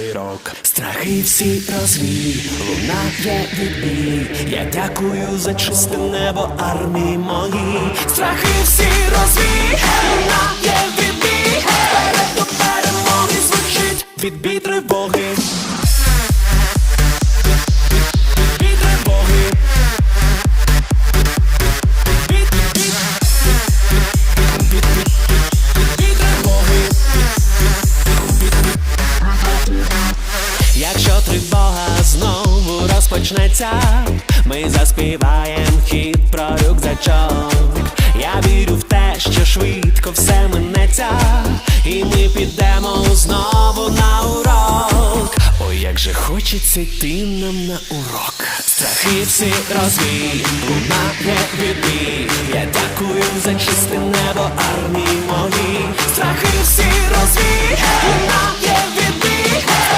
Рок, страхи всі розвій, лунає відбій. Я дякую за чисте небо армії моїй. Страхи всі розвій, лунає відбій. Перед до перемоги звучить відбій тривоги. Знову розпочнеться, ми заспіваєм хіт про рюкзачок. Я вірю в те, що швидко все минеться, і ми підемо знову на урок. Ой, як же хочеться йти нам на урок. Страхи всі розвій, лунає відбій. Я дякую за чисте небо армії моїй. Страхи всі